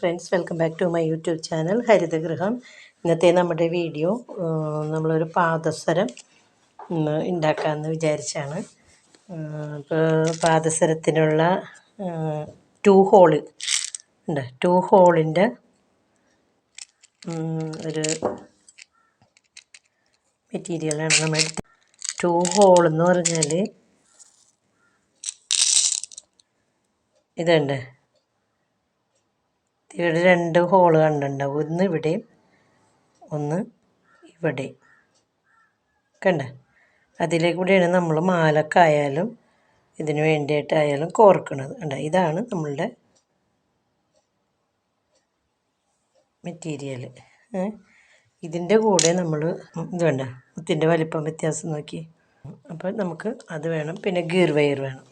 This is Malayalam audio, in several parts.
Friends welcome back to my YouTube channel Harithagriham. ഇന്നത്തെ നമ്മുടെ വീഡിയോ നമ്മളൊരു പാദസരം ഉണ്ടാക്കാമെന്ന് വിചാരിച്ചാണ്. ഇപ്പോൾ പാദസരത്തിനുള്ള ടു ഹോൾ ഉണ്ട്. ടു ഹോളിന്റെ ഒരു മെറ്റീരിയലാണ് നമ്മൾ ടു ഹോൾ എന്ന് പറഞ്ഞാൽ ഇതുണ്ട്. ഇവിടെ രണ്ട് ഹോൾ കണ്ടിട്ടുണ്ടാവും. ഒന്ന് ഇവിടെയും ഒന്ന് ഇവിടെ കണ്ട? അതിലേക്ക് കൂടെയാണ് നമ്മൾ മാലക്കായാലും ഇതിന് വേണ്ടിയിട്ടായാലും കോർക്കുന്നത് കണ്ട? ഇതാണ് നമ്മളുടെ മെറ്റീരിയൽ ഇതിന്റെ കൂടെ നമ്മൾ ഇത് വേണ്ട മുത്തിന്റെ വലിപ്പം വ്യത്യാസം നോക്കി. അപ്പോൾ നമുക്ക് അത് വേണം. പിന്നെ ഗീർ വയർ വേണം.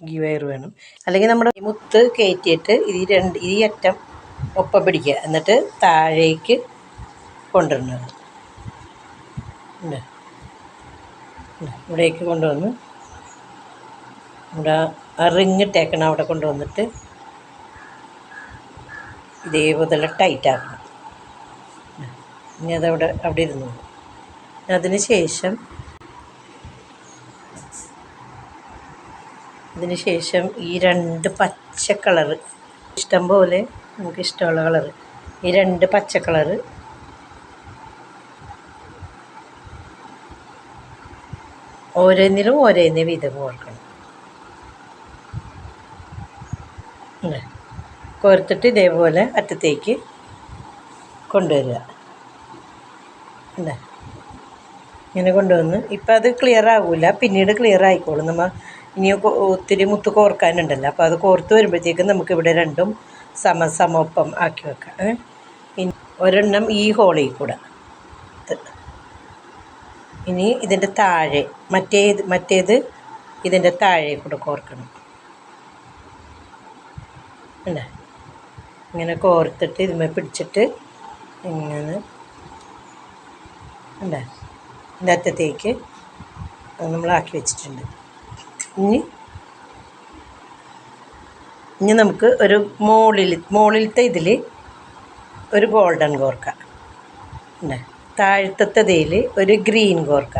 ഗീ വയർ വേണം. അല്ലെങ്കിൽ നമ്മുടെ മുത്ത് കയറ്റിയിട്ട് ഈ രണ്ട് ഈ അറ്റം ഒപ്പം പിടിക്കുക. എന്നിട്ട് താഴേക്ക് കൊണ്ടുവരണം ഇവിടേക്ക് കൊണ്ടുവന്ന് ഇവിടെ ആ റിങ്ങിട്ടേക്കണം അവിടെ കൊണ്ടുവന്നിട്ട് ഇതേപോലെ ടൈറ്റ് ആക്കണം. ഇനി അതവിടെ അവിടെ ഇരുന്നു. അതിന് ശേഷം അതിന് ശേഷം ഈ രണ്ട് പച്ച കളറ് ഇഷ്ടം പോലെ നമുക്ക് ഇഷ്ടമുള്ള കളർ ഈ രണ്ട് പച്ച കളറ്. ഓരോന്നിലും ഓരോന്നേ വീതം കോർക്കണം. കോർത്തിട്ട് ഇതേപോലെ അറ്റത്തേക്ക് കൊണ്ടുവരിക. അല്ലേ ഇങ്ങനെ കൊണ്ടുവന്ന് ഇപ്പം അത് ക്ലിയർ ആകില്ല പിന്നീട് ക്ലിയർ ആയിക്കോളും. നമ്മൾ ഇനി ഒത്തിരി മുത്ത് കോർക്കാനുണ്ടല്ലോ. അപ്പോൾ അത് കോർത്ത് വരുമ്പോഴത്തേക്കും നമുക്കിവിടെ രണ്ടും സമ സമൊപ്പം ആക്കി വെക്കാം. ഇനി ഒരെണ്ണം ഈ ഹോളിൽ കൂടെ. ഇനി ഇതിന്റെ താഴെ മറ്റേത് മറ്റേത് ഇതിന്റെ താഴെ കൂടെ കോർക്കണം. അല്ലേ? ഇങ്ങനെ കോർത്തിട്ട് ഇതുമേ പിടിച്ചിട്ട് ഇങ്ങനെ അല്ലേ? ഇതിന്റെ അറ്റത്തേക്ക് നമ്മളാക്കി വെച്ചിട്ടുണ്ട്. ഇനി ഇനി നമുക്ക് ഒരു മുകളിൽ മുകളിലത്തെ ഇതിൽ ഒരു ഗോൾഡൻ കോർക്ക. ഉണ്ട് താഴത്തതിൽ ഒരു ഗ്രീൻ കോർക്ക.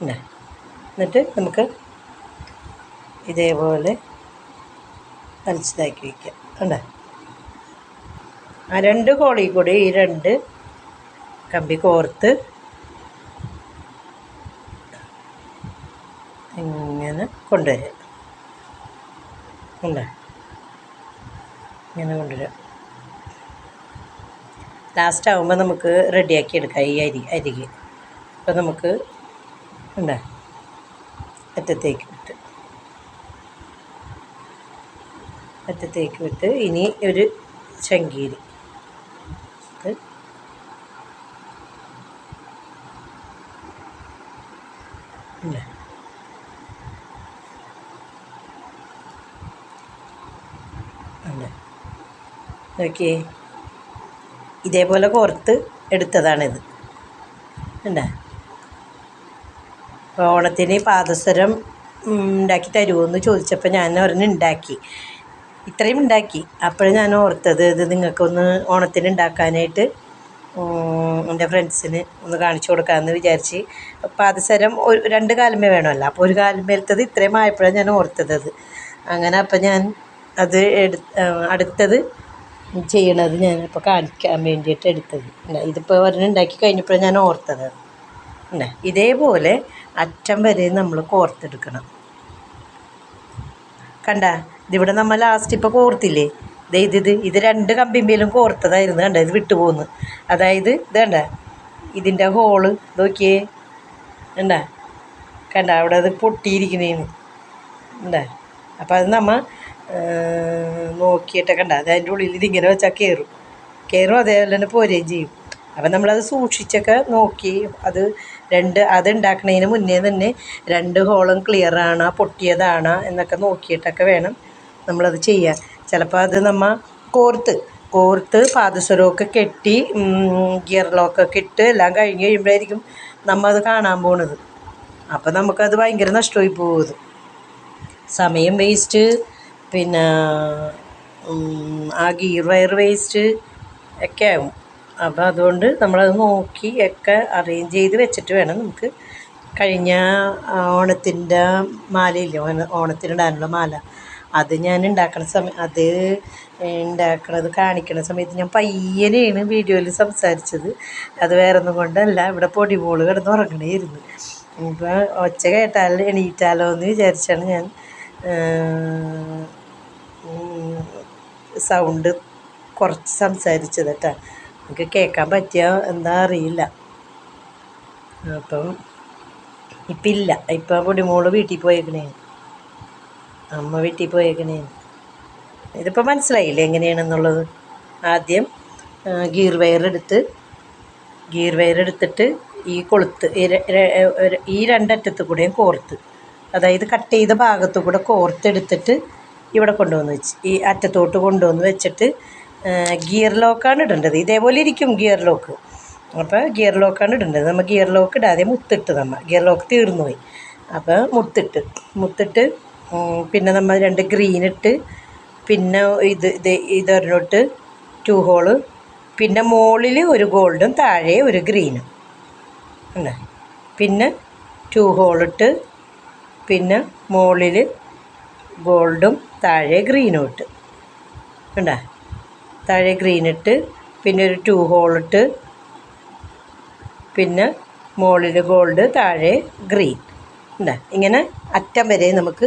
ഉണ്ട് എന്നിട്ട് നമുക്ക് ഇതേപോലെ വലിച്ചതാക്കി വയ്ക്കാം ഉണ്ട് ആ രണ്ട് കോളി കൂടി ഈ രണ്ട് കമ്പി കോർത്ത് ഇങ്ങനെ കൊണ്ടുവരാം. ഉണ്ട്. ഇങ്ങനെ കൊണ്ടുവരാം. ലാസ്റ്റ് ആകുമ്പോൾ നമുക്ക് റെഡിയാക്കി എടുക്കാം ഈ അരി അരിക്ക് അപ്പോൾ നമുക്ക് ഉണ്ട്? അറ്റത്തേക്ക് വിട്ട്. അറ്റത്തേക്ക് വിട്ട് ഇനി ഒരു ചങ്കീരി ഉണ്ട് ഉണ്ട് നോക്കിയേ. ഇതേപോലെ കോർത്ത് എടുത്തതാണിത്. അല്ലേ അപ്പോൾ ഓണത്തിന് പാദസരം ഉണ്ടാക്കി തരുമോ എന്ന് ചോദിച്ചപ്പോൾ ഞാൻ ഒരെണ്ണം ഉണ്ടാക്കി. ഇത്രയും ഉണ്ടാക്കി. അപ്പോഴും ഞാൻ ഓർത്തത് ഇത് നിങ്ങൾക്കൊന്ന് ഓണത്തിന് ഉണ്ടാക്കാനായിട്ട് എന്റെ ഫ്രണ്ട്സിന് ഒന്ന് കാണിച്ചു കൊടുക്കാമെന്ന് വിചാരിച്ച്. പാദസരം ഒരു രണ്ട് കാലമേ വേണമല്ലോ. അപ്പോൾ ഒരു കാലമേലത്തത് ഇത്രയും ആയപ്പോഴാണ് ഞാൻ ഓർത്തത് അങ്ങനെ അപ്പം ഞാൻ അത് എടു അടുത്തത് ചെയ്യണത് ഞാനിപ്പോൾ കാണിക്കാൻ വേണ്ടിയിട്ട് എടുത്തത്. ഇതിപ്പോൾ ഒരെണ്ണം ഉണ്ടാക്കി കഴിഞ്ഞപ്പോഴാണ് ഞാൻ ഓർത്തത്. അല്ലേ ഇതേപോലെ അറ്റം വരെ നമ്മൾ കോർത്തെടുക്കണം. കണ്ട ഇതിവിടെ നമ്മൾ ലാസ്റ്റ് ഇപ്പോൾ കോർത്തില്ലേ? ദേ ഇത് ഇത് ഇത് രണ്ട് കമ്പിമ്പേലും കോർത്തതായിരുന്നു കണ്ട ഇത് വിട്ടുപോകുന്നു അതായത് ഇത് കണ്ട ഇതിന്റെ ഹോൾ നോക്കിയേ. കണ്ട കണ്ട അവിടെ അത് പൊട്ടിയിരിക്കുന്നേന്ന്. കണ്ട അപ്പോൾ അത് നമ്മൾ നോക്കിയിട്ടൊക്കെ ഉണ്ട്. അത് അതിന്റെ ഉള്ളിൽ ഇതിങ്ങനെ വെച്ചാൽ കയറും കയറും അതേപോലെ തന്നെ പോരുകയും ചെയ്യും. അപ്പം നമ്മളത് സൂക്ഷിച്ചൊക്കെ നോക്കി അത് രണ്ട് അത് മുന്നേ തന്നെ രണ്ട് ഹോളും ക്ലിയറാണ് പൊട്ടിയതാണ് എന്നൊക്കെ നോക്കിയിട്ടൊക്കെ വേണം നമ്മളത് ചെയ്യാൻ. ചിലപ്പോൾ അത് നമ്മൾ കോർത്ത് കോർത്ത് പാദസരമൊക്കെ കെട്ടി ഗിയർ ലോക്കൊക്കെ ഇട്ട് എല്ലാം കഴിഞ്ഞ് കഴിയുമ്പോഴായിരിക്കും നമ്മൾ അത് കാണാൻ പോണത്. അപ്പം നമുക്കത് ഭയങ്കര നഷ്ടമായി പോകുന്നത് സമയം വേസ്റ്റ് പിന്നെ ആ ഗീർ വയർ വേസ്റ്റ് ഒക്കെ ആവും. അപ്പം അതുകൊണ്ട് നമ്മളത് നോക്കി ഒക്കെ അറേഞ്ച് ചെയ്ത് വെച്ചിട്ട് വേണം നമുക്ക് കഴിഞ്ഞ ഓണത്തിന്റെ മാലയില്ലേ? ഓണ ഓണത്തിനിടാനുള്ള മാല. അത് ഞാൻ ഉണ്ടാക്കണ സമയം അത് ഉണ്ടാക്കണത് കാണിക്കണ സമയത്ത് ഞാൻ പയ്യനെയാണ് വീഡിയോയിൽ സംസാരിച്ചത്. അത് വേറെ ഒന്നും കൊണ്ടല്ല ഇവിടെ പൊടിമോൾ കിടന്ന് ഉറങ്ങണേയിരുന്നു. ഇപ്പോൾ ഒച്ച കേട്ടാൽ എണീറ്റാലോ എന്ന് വിചാരിച്ചാണ് ഞാൻ സൗണ്ട് കുറച്ച് സംസാരിച്ചത് കേട്ടോ എനിക്ക് കേൾക്കാൻ പറ്റിയ എന്താ അറിയില്ല. അപ്പം ഇപ്പം ഇല്ല. ഇപ്പം പൊടിമോൾ വീട്ടിൽ പോയേക്കണേ. അമ്മ വീട്ടിൽ പോയേക്കണേ. ഇതിപ്പോൾ മനസ്സിലായില്ലേ എങ്ങനെയാണെന്നുള്ളത്? ആദ്യം ഗീർ വയറെടുത്ത് ഗീർ വയറെടുത്തിട്ട് ഈ കൊളുത്ത് ഈ രണ്ടറ്റത്ത് കൂടെയും കോർത്ത്. അതായത് കട്ട് ചെയ്ത ഭാഗത്തു കൂടെ കോർത്തെടുത്തിട്ട് ഇവിടെ കൊണ്ടുവന്ന് വെച്ച് ഈ അറ്റത്തോട്ട് കൊണ്ടുവന്ന് വെച്ചിട്ട് ഗിയർ ലോക്കാണ് ഇടേണ്ടത്. ഇതേപോലെ ഇരിക്കും ഗിയർ ലോക്ക്. അപ്പോൾ ഗിയർ ലോക്കാണ് ഇടേണ്ടത്. നമ്മൾ ഗിയർ ലോക്ക് ഇടാതെ മുത്തിട്ട് നമ്മൾ ഗിയർ ലോക്ക് തീർന്നു പോയി. അപ്പോൾ മുത്തിട്ട് മുത്തിട്ട് പിന്നെ നമ്മൾ രണ്ട് ഗ്രീൻ ഇട്ട് പിന്നെ ഇത് ഇത് ഇതൊരെണ്ണോട്ട് ടു ഹോൾ പിന്നെ മുകളിൽ ഒരു ഗോൾഡും താഴെ ഒരു ഗ്രീനും. ഉണ്ട് പിന്നെ ടു ഹോളിട്ട് പിന്നെ മുകളിൽ ഗോൾഡും താഴെ ഗ്രീനും ഇട്ട് കണ്ട? താഴെ ഗ്രീൻ ഇട്ട് പിന്നെ ഒരു ടു ഇട്ട് പിന്നെ മുകളിൽ ഗോൾഡ് താഴെ ഗ്രീൻ ഉണ്ട് ഇങ്ങനെ അറ്റം വരെ നമുക്ക്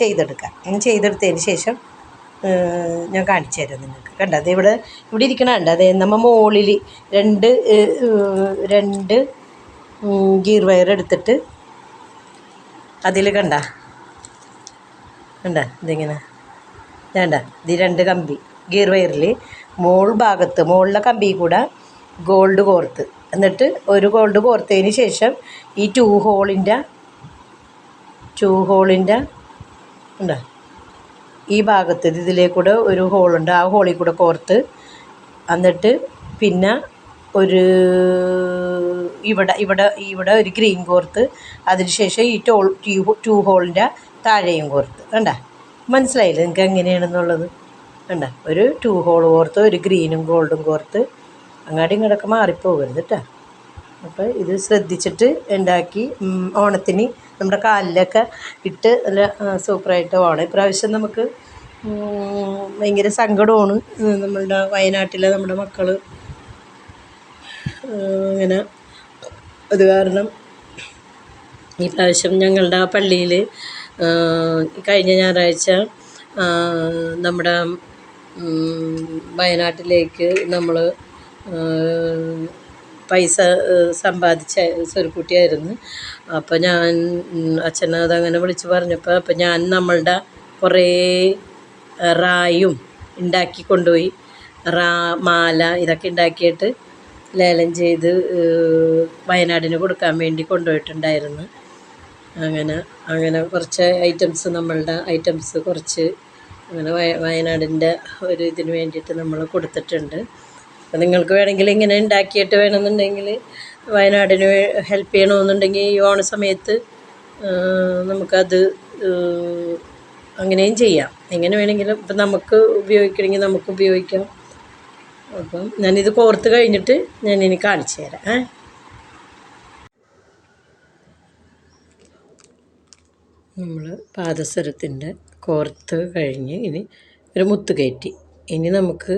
ചെയ്തെടുക്കാം. ഇങ്ങനെ ചെയ്തെടുത്തതിന് ശേഷം ഞാൻ കാണിച്ചു തരാം നിങ്ങൾക്ക്. കണ്ട? അത് ഇവിടെ ഇവിടെ ഇരിക്കണ കണ്ട? അതെ നമ്മൾ മുകളിൽ രണ്ട് രണ്ട് ഗീർ വയർ എടുത്തിട്ട് അതിൽ കണ്ട? കണ്ട? ഇതിങ്ങനെ. വേണ്ട ഇത് രണ്ട് കമ്പി. ഗിയർ വയറിൽ മോൾ ഭാഗത്ത് മുകളിലെ കമ്പി കൂടെ ഗോൾഡ് കോർത്ത്. എന്നിട്ട് ഒരു ഗോൾഡ് കോർത്തതിന് ശേഷം ഈ ടൂ ഹോളിന്റെ ടൂ ഹോളിന്റെ ഉണ്ടോ ഈ ഭാഗത്ത് ഇതിലേക്കൂടെ ഇതിലേ കൂടെ ഒരു ഹോളുണ്ട്. ആ ഹോളിൽ കൂടെ കോർത്ത്. എന്നിട്ട് പിന്നെ ഒരു ഇവിടെ ഇവിടെ ഇവിടെ ഒരു ഗ്രീൻ കോർത്ത്. അതിനുശേഷം ഈ ടോൾ ടു ഹോളിന്റെ താഴെയും കോർത്ത്. കണ്ട? മനസ്സിലായില്ല നിങ്ങൾക്ക് എങ്ങനെയാണെന്നുള്ളത്? കണ്ട? ഒരു ടൂ ഹോൾ കോർത്ത് ഒരു ഗ്രീനും ഗോൾഡും കോർത്ത്. അങ്ങാടി ഇങ്ങോട്ടൊക്കെ മാറിപ്പോകരുത് കേട്ടോ അപ്പോൾ ഇത് ശ്രദ്ധിച്ചിട്ട് ഉണ്ടാക്കി ഓണത്തിന് നമ്മുടെ കാലിലൊക്കെ ഇട്ട് നല്ല സൂപ്പറായിട്ട് ഓണം. ഇപ്രാവശ്യം നമുക്ക് ഭയങ്കര സങ്കടമാണ്. നമ്മളുടെ വയനാട്ടിലെ നമ്മുടെ മക്കൾ അങ്ങനെ അത് കാരണം ഈ പ്രാവശ്യം ഞങ്ങളുടെ പള്ളിയിൽ കഴിഞ്ഞ ഞായറാഴ്ച നമ്മുടെ വയനാട്ടിലേക്ക് നമ്മൾ പൈസ സമ്പാദിച്ച സ്വരുക്കുട്ടിയായിരുന്നു അപ്പോൾ ഞാൻ അച്ഛനെ അതങ്ങനെ വിളിച്ച് പറഞ്ഞപ്പോൾ അപ്പോൾ ഞാൻ നമ്മളുടെ കുറേ റായും ഉണ്ടാക്കി കൊണ്ടുപോയി. റാ മാല ഇതൊക്കെ ഉണ്ടാക്കിയിട്ട് ലേലം ചെയ്ത് വയനാടിന് കൊടുക്കാൻ വേണ്ടി കൊണ്ടുപോയിട്ടുണ്ടായിരുന്നു. അങ്ങനെ അങ്ങനെ കുറച്ച് ഐറ്റംസ് നമ്മളുടെ ഐറ്റംസ് കുറച്ച് അങ്ങനെ വയ വയനാടിന്റെ ഒരു ഇതിന് വേണ്ടിയിട്ട് നമ്മൾ കൊടുത്തിട്ടുണ്ട്. അപ്പോൾ നിങ്ങൾക്ക് വേണമെങ്കിൽ ഇങ്ങനെ ഉണ്ടാക്കിയിട്ട് വേണമെന്നുണ്ടെങ്കിൽ വയനാടിന് ഹെൽപ്പ് ചെയ്യണമെന്നുണ്ടെങ്കിൽ ഈ ഓണ സമയത്ത് നമുക്കത് അങ്ങനെയും ചെയ്യാം. എങ്ങനെ വേണമെങ്കിലും ഇപ്പം നമുക്ക് ഉപയോഗിക്കണമെങ്കിൽ നമുക്ക് ഉപയോഗിക്കാം. അപ്പം ഞാനിത് കോർത്ത് കഴിഞ്ഞിട്ട് ഞാൻ ഇനി കാണിച്ചു തരാം. ഏ? നമ്മൾ പാദസരത്തിന്റെ കോർത്ത് കഴിഞ്ഞ് ഇനി ഒരു മുത്ത് കയറ്റി. ഇനി നമുക്ക്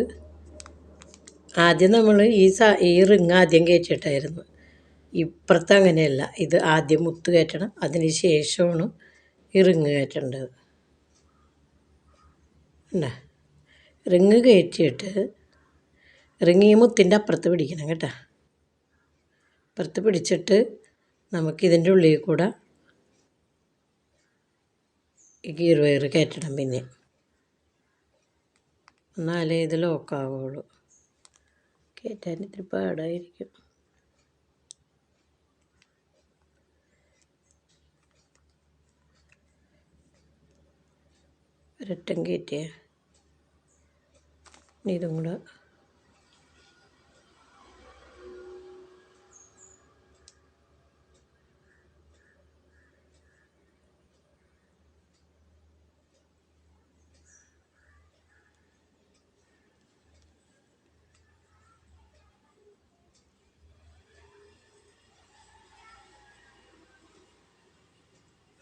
ആദ്യം നമ്മൾ ഈ സാ ഈ റിങ് ആദ്യം കയറ്റിയിട്ടായിരുന്നു. ഇപ്പുറത്ത് അങ്ങനെയല്ല. ഇത് ആദ്യം മുത്ത് കയറ്റണം അതിന് ശേഷമാണ് ഈ റിങ് കയറ്റേണ്ടത്. അല്ലേ റിങ് കയറ്റിയിട്ട് റിങ് ഈ മുത്തിന്റെ അപ്പുറത്ത് പിടിക്കണം കേട്ടോ. അപ്പുറത്ത് പിടിച്ചിട്ട് നമുക്കിതിന്റെ ഉള്ളിൽ കൂടെ ഗീർ വയർ കയറ്റണം പിന്നെ. എന്നാലേ ഇത് ലോക്കാവുള്ളൂ. കയറ്റാൻ ഇത്തിരി പാടായിരിക്കും. ഒരറ്റം കയറ്റിയ. ഇതും കൂടെ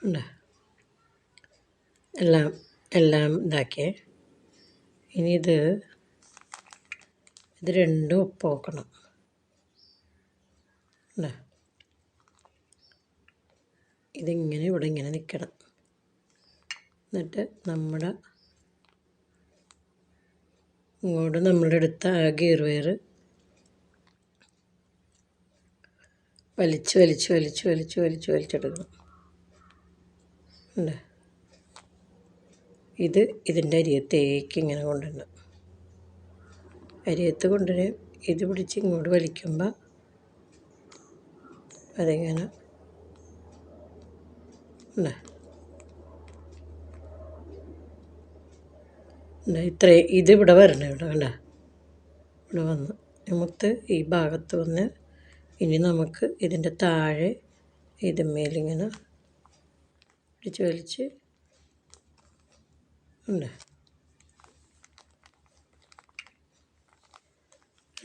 ഉണ്ട് എല്ലാം എല്ലാം ഇതാക്കിയേ. ഇനി ഇത് ഇത് രണ്ടും ഉപ്പ് നോക്കണം അല്ലേ ഇതിങ്ങനെ ഇവിടെ ഇങ്ങനെ നിൽക്കണം. എന്നിട്ട് നമ്മുടെ ഇങ്ങോട്ട് നമ്മളെടുത്ത ആ ഗീർ വയർ വലിച്ച് വലിച്ച് വലിച്ച് വലിച്ച് വലിച്ച് വലിച്ചെടുക്കണം. ഉണ്ട് ഇത് ഇതിന്റെ അരിയത്തേക്ക് ഇങ്ങനെ കൊണ്ടുവരണം. അരിയത്ത് കൊണ്ടുവരും ഇത് പിടിച്ച് ഇങ്ങോട്ട് വലിക്കുമ്പോൾ അതിങ്ങനെ ഇത്രേ ഇത് ഇവിടെ വരണം ഇവിടെ കണ്ട? ഇവിടെ വന്ന് നമുക്ക് ഈ ഭാഗത്ത് വന്ന് ഇനി നമുക്ക് ഇതിന്റെ താഴെ ഇതുമേലിങ്ങനെ പിടിച്ച് വലിച്ച് ഉണ്ട്.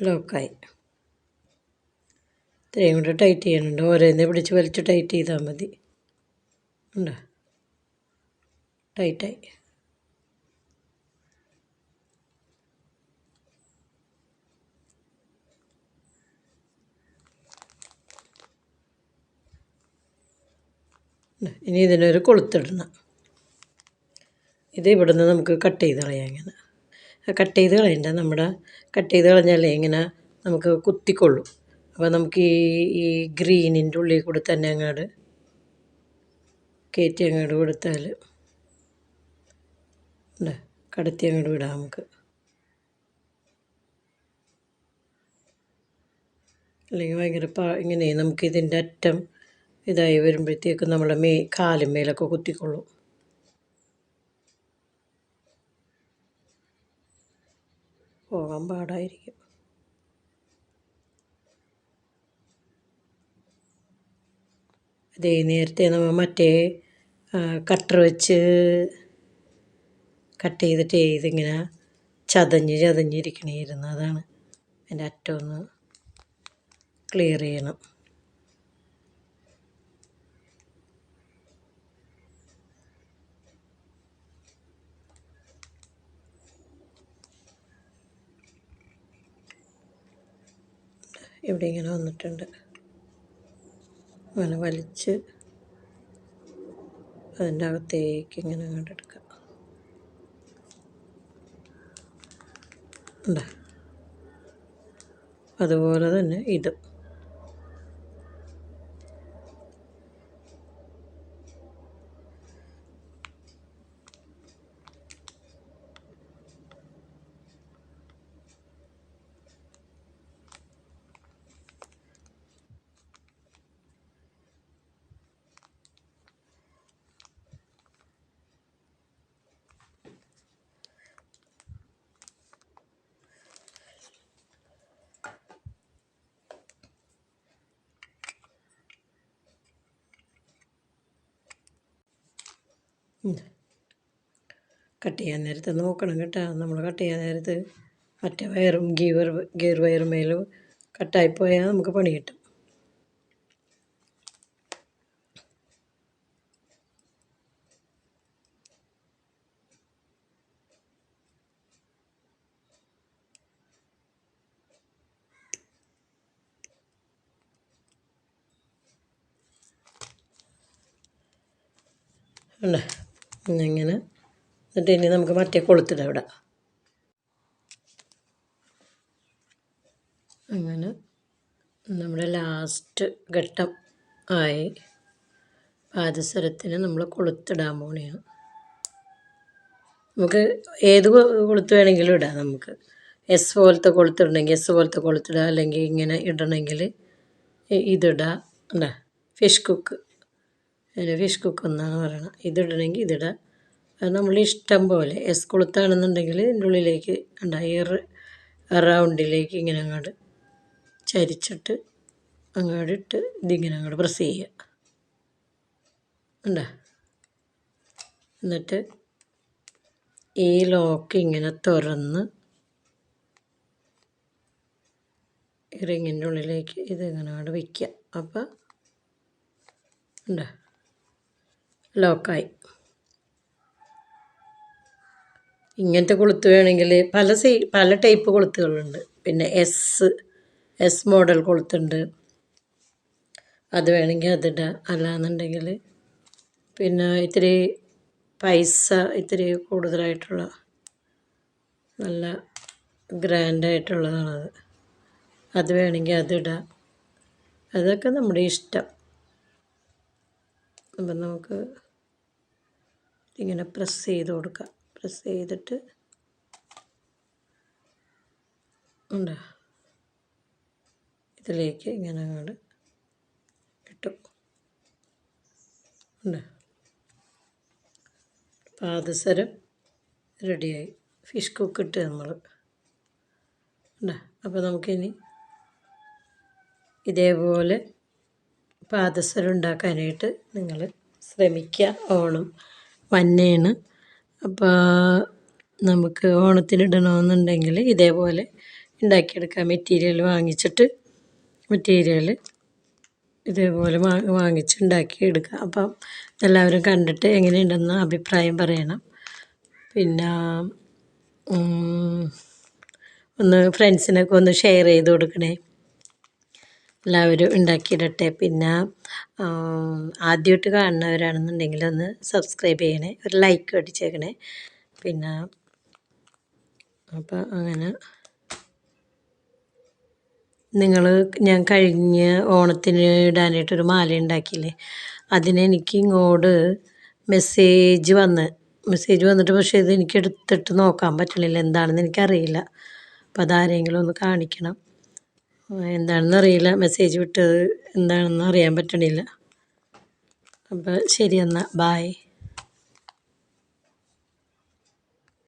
ലോക്കായി ഇത്രയും കൂടെ ടൈറ്റ് ചെയ്യണുണ്ട് ഓരോന്നേ പിടിച്ച് വലിച്ച് ടൈറ്റ് ചെയ്താൽ മതി. ഉണ്ടോ? ടൈറ്റായി. ഇനി ഇതിനൊരു കൊളുത്തിടണം. ഇത് ഇവിടെ നിന്ന് നമുക്ക് കട്ട് ചെയ്ത് കളയാം ഇങ്ങനെ. കട്ട് ചെയ്ത് കളയണ്ട നമ്മുടെ കട്ട് ചെയ്ത് കളഞ്ഞാലേ ഇങ്ങനെ നമുക്ക് കുത്തിക്കൊള്ളും. അപ്പോൾ നമുക്ക് ഈ ഈ ഗ്രീനിന്റെ ഉള്ളിൽ കൂടെ തന്നെ അങ്ങോട്ട് കയറ്റി അങ്ങോട്ട് കൊടുത്താൽ ഉണ്ട് കടത്തി അങ്ങോട്ട് വിടാം നമുക്ക്. അല്ലെങ്കിൽ ഭയങ്കര പാ ഇങ്ങനെ നമുക്കിതിന്റെ അറ്റം ഇതായി വരുമ്പോഴത്തേക്കും നമ്മളെ മേ കാലും മേലൊക്കെ കുത്തിക്കൊള്ളും. പോകാൻ പാടായിരിക്കും. അതേ നേരത്തെ നമ്മൾ മറ്റേ കട്ടർ വെച്ച് കട്ട് ചെയ്തിട്ട് ഇതിങ്ങനെ ചതഞ്ഞ് ചതഞ്ഞിരിക്കണേ ഇരുന്നതാണ് അതിന്റെ അറ്റമൊന്ന് ക്ലിയർ ചെയ്യണം. ഇവിടെ ഇങ്ങനെ വന്നിട്ടുണ്ട്. അങ്ങനെ വലിച്ച് അതിന്റെ അകത്തേക്ക് ഇങ്ങനെ അങ്ങോട്ട് എടുക്കാം. ഉണ്ടാ അതുപോലെ തന്നെ ഇത്. കട്ട് ചെയ്യാൻ നേരത്ത് നോക്കണം കേട്ടോ. നമ്മൾ കട്ട് ചെയ്യാൻ നേരത്ത് മറ്റേ വയറും ഗീവർ ഗിയർ വയറുമേലും കട്ടായിപ്പോയാൽ നമുക്ക് പണി കിട്ടും. ഉണ്ട്? ഇങ്ങനെ. എന്നിട്ട് ഇനി നമുക്ക് മറ്റേ കൊളുത്തിടാം ഇവിടെ. അങ്ങനെ. നമ്മുടെ ലാസ്റ്റ് ഘട്ടം ആയി. പാദസരത്തിന് നമ്മൾ കൊളുത്തിടാൻ പോണിയാണ് നമുക്ക് ഏത് കൊളുത്ത് വേണമെങ്കിലും ഇടാം നമുക്ക്. എസ് പോലത്തെ കൊളുത്തിടണമെങ്കിൽ എസ് പോലത്തെ കൊളുത്തിടുക അല്ലെങ്കിൽ ഇങ്ങനെ ഇടണമെങ്കിൽ ഇതിടാം. അല്ല ഫിഷ് കുക്ക് അതിന് ഫിഷ് കുക്ക് എന്നാണ് പറയണത്. ഇതിടണമെങ്കിൽ ഇതിടാം. അത് നമ്മൾ ഇഷ്ടം പോലെ എസ് കൊളുത്താണെന്നുണ്ടെങ്കിൽ ഇതിന്റെ ഉള്ളിലേക്ക് ഉണ്ടാ എയർ റൗണ്ടിലേക്ക് ഇങ്ങനെ അങ്ങോട്ട് ചരിച്ചിട്ട് അങ്ങോട്ട് ഇട്ട് ഇതിങ്ങനെ അങ്ങോട്ട് പ്രസ് ചെയ്യുക. ഉണ്ട എന്നിട്ട് ഈ ലോക്ക് ഇങ്ങനെ തുറന്ന് ഇറിങ്ങിന്റെ റിങ്ങിന്റെ ഉള്ളിലേക്ക് ഇതിങ്ങനെ അങ്ങോട്ട് വയ്ക്കുക അപ്പം ഉണ്ടാ ലോക്കായി. ഇങ്ങനത്തെ കൊളുത്ത് വേണമെങ്കിൽ പല സൈ പല ടൈപ്പ് കൊളുത്തുകളുണ്ട്. പിന്നെ എസ് എസ് മോഡൽ കൊളുത്തുണ്ട്. അത് വേണമെങ്കിൽ അതിടാം അല്ലാന്നുണ്ടെങ്കിൽ പിന്നെ ഇത്തിരി പൈസ ഇത്തിരി കൂടുതലായിട്ടുള്ള നല്ല ഗ്രാൻഡായിട്ടുള്ളതാണത് അത് വേണമെങ്കിൽ അതിടാം അതൊക്കെ നമ്മുടെ ഇഷ്ടം. അപ്പം നമുക്ക് ഇങ്ങനെ പ്രസ് ചെയ്ത് കൊടുക്കുക പ്രസ് ചെയ്തിട്ട് ഉണ്ട്? ഇതിലേക്ക് ഇങ്ങനെ അങ്ങോട്ട് കിട്ടും ഉണ്ട്? പാദസരം റെഡിയായി ഫിഷ് കുക്ക് ഇട്ട് നമ്മൾ ഉണ്ട്? അപ്പോൾ നമുക്കിനി ഇതേപോലെ പാദസരം ഉണ്ടാക്കാനായിട്ട് നിങ്ങൾ ശ്രമിക്കുക ഓണം വന്നെയാണ് അപ്പോൾ നമുക്ക് ഓണത്തിനിടണമെന്നുണ്ടെങ്കിൽ ഇതേപോലെ ഉണ്ടാക്കിയെടുക്കാം മെറ്റീരിയൽ വാങ്ങിച്ചിട്ട് മെറ്റീരിയൽ ഇതേപോലെ വാങ്ങിച്ച് ഉണ്ടാക്കിയെടുക്കുക അപ്പം എല്ലാവരും കണ്ടിട്ട് എങ്ങനെയുണ്ടെന്ന് അഭിപ്രായം പറയണം. പിന്നെ ഒന്ന് ഫ്രണ്ട്സിനൊക്കെ ഒന്ന് ഷെയർ ചെയ്ത് കൊടുക്കണേ. എല്ലാവരും ഉണ്ടാക്കിയിടട്ടെ. പിന്നെ ആദ്യമായിട്ട് കാണുന്നവരാണെന്നുണ്ടെങ്കിൽ ഒന്ന് സബ്സ്ക്രൈബ് ചെയ്യണേ. ഒരു ലൈക്ക് അടിച്ചേക്കണേ. പിന്നെ അപ്പോൾ അങ്ങനെ. നിങ്ങൾ ഞാൻ കഴിഞ്ഞ ഓണത്തിന് ഇടാനായിട്ടൊരു മാല ഉണ്ടാക്കിയില്ലേ? അതിനെനിക്ക് ഇങ്ങോട്ട് മെസ്സേജ് വന്ന്. മെസ്സേജ് വന്നിട്ട് പക്ഷേ ഇത് എനിക്ക് എടുത്തിട്ട് നോക്കാൻ പറ്റണില്ല. എന്താണെന്ന് എനിക്കറിയില്ല. അപ്പോൾ അതാരെങ്കിലും ഒന്ന് കാണിക്കണം. എന്താണെന്ന് അറിയില്ല. മെസ്സേജ് വിട്ടത് എന്താണെന്ന് അറിയാൻ പറ്റണില്ല. അപ്പോൾ ശരി എന്നാൽ ബായ്